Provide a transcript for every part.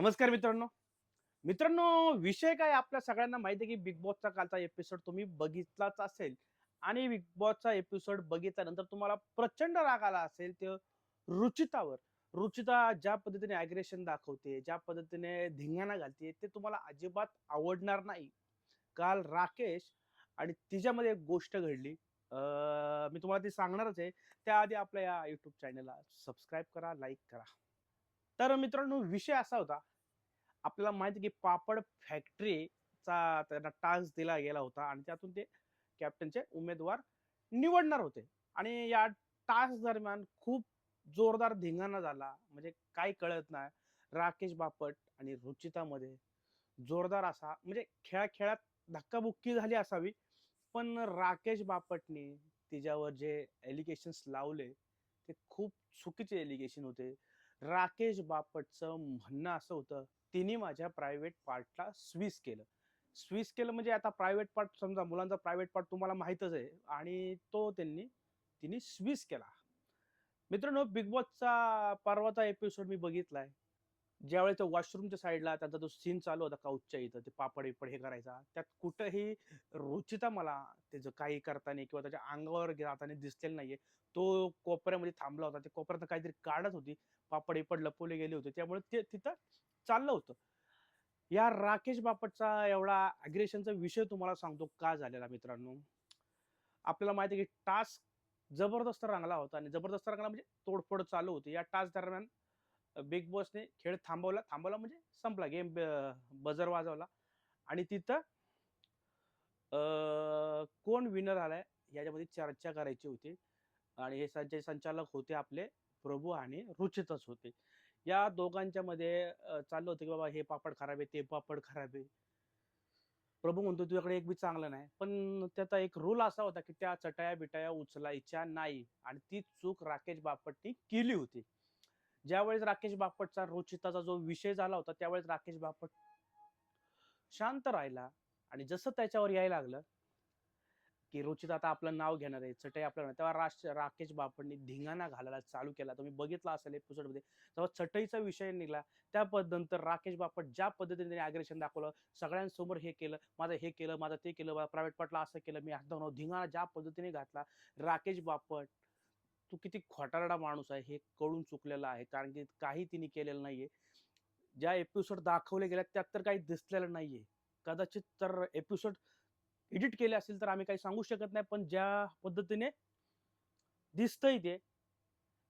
नमस्कार मित्रांनो. मित्रांनो विषय काय आपल्या सगळ्यांना माहिती आहे की बिग बॉसचा कालचा एपिसोड तुम्ही बघितलाच असेल. आणि बिग बॉसचा एपिसोड बघितल्यानंतर तुम्हाला प्रचंड राग आला असेल ते रुचितावर. रुचिता ज्या पद्धतीने अग्रेशन दाखवते ज्या पद्धतीने धिंगाणा घालते ते तुम्हाला अजिबात आवडणार नाही. काल राकेश आणि तिच्यामध्ये एक गोष्ट घडली. मी तुम्हाला ती सांगणारच आहे. त्याआधी आपल्या या युट्यूब चॅनलला सबस्क्राईब करा लाईक करा. तर मित्रांनो विषय असा होता आपल्याला माहिती की पापड फॅक्टरीचा त्यांना टास्क दिला गेला होता आणि त्यातून ते कॅप्टनचे उमेदवार निवडणार होते. आणि या टास्क दरम्यान खूप जोरदार धिंगाणा झाला. म्हणजे काही कळत नाही. राकेश बापट आणि रुचितामध्ये जोरदार असा म्हणजे खेळा खेळात धक्काबुक्की झाली असावी. पण राकेश बापटने तिच्यावर जे एलिगेशन्स लावले ते खूप चुकीचे एलिगेशन होते. राकेश बापटचं म्हणणं असं होतं तिने माझ्या प्रायव्हेट पार्टला स्विस केलं. स्विस केलं म्हणजे आता प्रायव्हेट पार्ट समजा मुलांचा प्रायव्हेट पार्ट तुम्हाला माहीतच आहे आणि तो त्यांनी तिने स्विस केला. मित्रांनो बिग बॉसचा परवाचा एपिसोड मी बघितलाय. ज्यावेळी तो वॉशरूमच्या साईडला त्याचा तो सीन चालू होता काऊच्या इथं ते पापड बिपड हे करायचा त्यात कुठंही रुचिता मला त्याचं काही करताना किंवा त्याच्या अंगावर जाताना दिसलेलं नाहीये. तो कोपऱ्यामध्ये थांबला होता ते कोपऱ्यात काहीतरी काढत होती पापड इपड लपवले गेले होते. त्यामुळे ते तिथं चाललं होतं. या राकेश बापटचा एवढा अग्रेशनचा विषय तुम्हाला सांगतो का झालेला मित्रांनो? आपल्याला माहिती आहे की टास्क जबरदस्त रंगला होता आणि जबरदस्त रंगला म्हणजे तोडफोड चालू होती. या टास्क दरम्यान बिग बॉसने खेळ थांबवला. थांबवला म्हणजे संपला. गेम बजर वाजवला. आणि तिथं कोण विनर आलाय याच्यामध्ये चर्चा करायची होती. आणि हे संचय संचालक होते आपले प्रभू आणि रुचितच होते. या दोघांच्या मध्ये चाललं होतं की बाबा हे पापड खराब आहे ते पापड खराब आहे. प्रभू म्हणतो तुझ्याकडे एक बी चांगलं नाही. पण त्याचा एक रूल असा होता की त्या चटाया बिटाया उचलायच्या नाही. आणि ती चूक राकेश बापटनी केली होती. ज्यावेळेस राकेश बापटचा रुचिताचा जो विषय झाला होता त्यावेळेस राकेश बापट शांत राहिला आणि जसं त्याच्यावर यायला लागलं की रुचिता आता आपलं नाव घेणार आहे चटई आपलं तेव्हा राश राकेश बापटनी धिंगाणा घालायला चालू केला. तुम्ही बघितला असेल एपिसोडमध्ये तेव्हा चटईचा विषय निघाला. त्या पद- नंतर राकेश बापट ज्या पद्धतीने त्याने अग्रेशन दाखवलं सगळ्यांसमोर हे केलं माझं हे केलं माझं ते केलं माझं प्रायव्हेट पार्टला असं केलं मी हात धिंगाणा ज्या पद्धतीने घातला राकेश बापट तू किती खोटारडा माणूस आहे हे कळून चुकलेलं आहे. कारण की काही तिने केलेलं नाहीये. ज्या एपिसोड दाखवले गेल्या त्यात तर काही दिसलेलं नाहीये. कदाचित तर एपिसोड एडिट केले असतील तर आम्ही काही सांगू शकत नाही पण ज्या पद्धतीने दिसतंय ते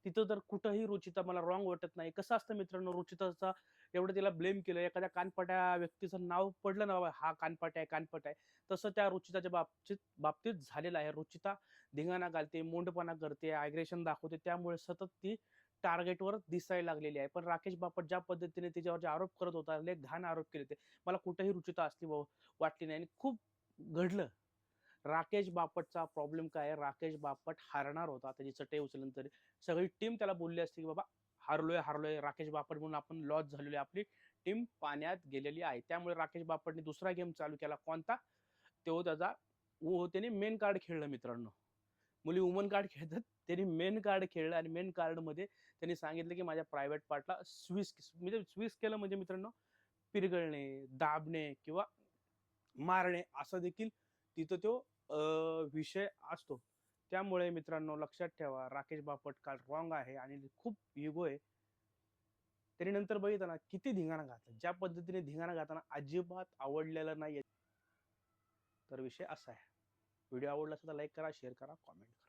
तिथं तर कुठंही रुचिता मला रॉंग वाटत नाही. कसं असतं मित्रांनो रुचिताचा एवढं तिला ब्लेम केलं एखाद्या कानपट्या व्यक्तीचं नाव पडलं ना बाबा हा कानपट आहे कानपट आहे. तसं त्या रुचिताच्या बाबतीत बाबतीत झालेलं आहे. रुचिता धिंगाणा घालते मोंडपणा करते आयग्रेशन दाखवते. त्यामुळे सतत ती टार्गेटवर दिसायला लागलेली आहे. पण राकेश बापट ज्या पद्धतीने तिच्यावर जे आरोप करत होता लय घाण आरोप केले ते मला कुठेही रुचिता असली वाटली नाही. आणि खूप घडलं. राकेश बापटचा प्रॉब्लेम काय आहे? राकेश बापट हारणार होता. त्याची चटई तरी. सगळी टीम त्याला बोलली असते की बाबा हारलोय हारलोय. राकेश बापट म्हणून आपण लॉस झालेली आहे. आपली टीम पाण्यात गेलेली आहे. त्यामुळे राकेश बापटने दुसरा गेम चालू केला. कोणता? तो त्याचा त्याने मेन कार्ड खेळलं मित्रांनो. मुली वुमन कार्ड खेळतात. त्यांनी मेन कार्ड खेळलं आणि मेन कार्डमध्ये त्यांनी सांगितलं की माझ्या प्रायव्हेट पार्टला स्विस म्हणजे स्विस केलं म्हणजे मित्रांनो पिरगळणे दाबणे किंवा मारणे. असं देखील तिथं तो विषय असतो. त्यामुळे मित्रांनो लक्षात ठेवा राकेश बापट काल रॉंग आहे आणि खूप युगो आहे. त्याने नंतर बघितलं ना किती धिंगाणा घातला. ज्या पद्धतीने धिंगाणा घाताना अजिबात आवडलेलं नाही तर विषय असा आहे. व्हिडिओ आवडला असेल तर लाईक करा शेअर करा कॉमेंट करा.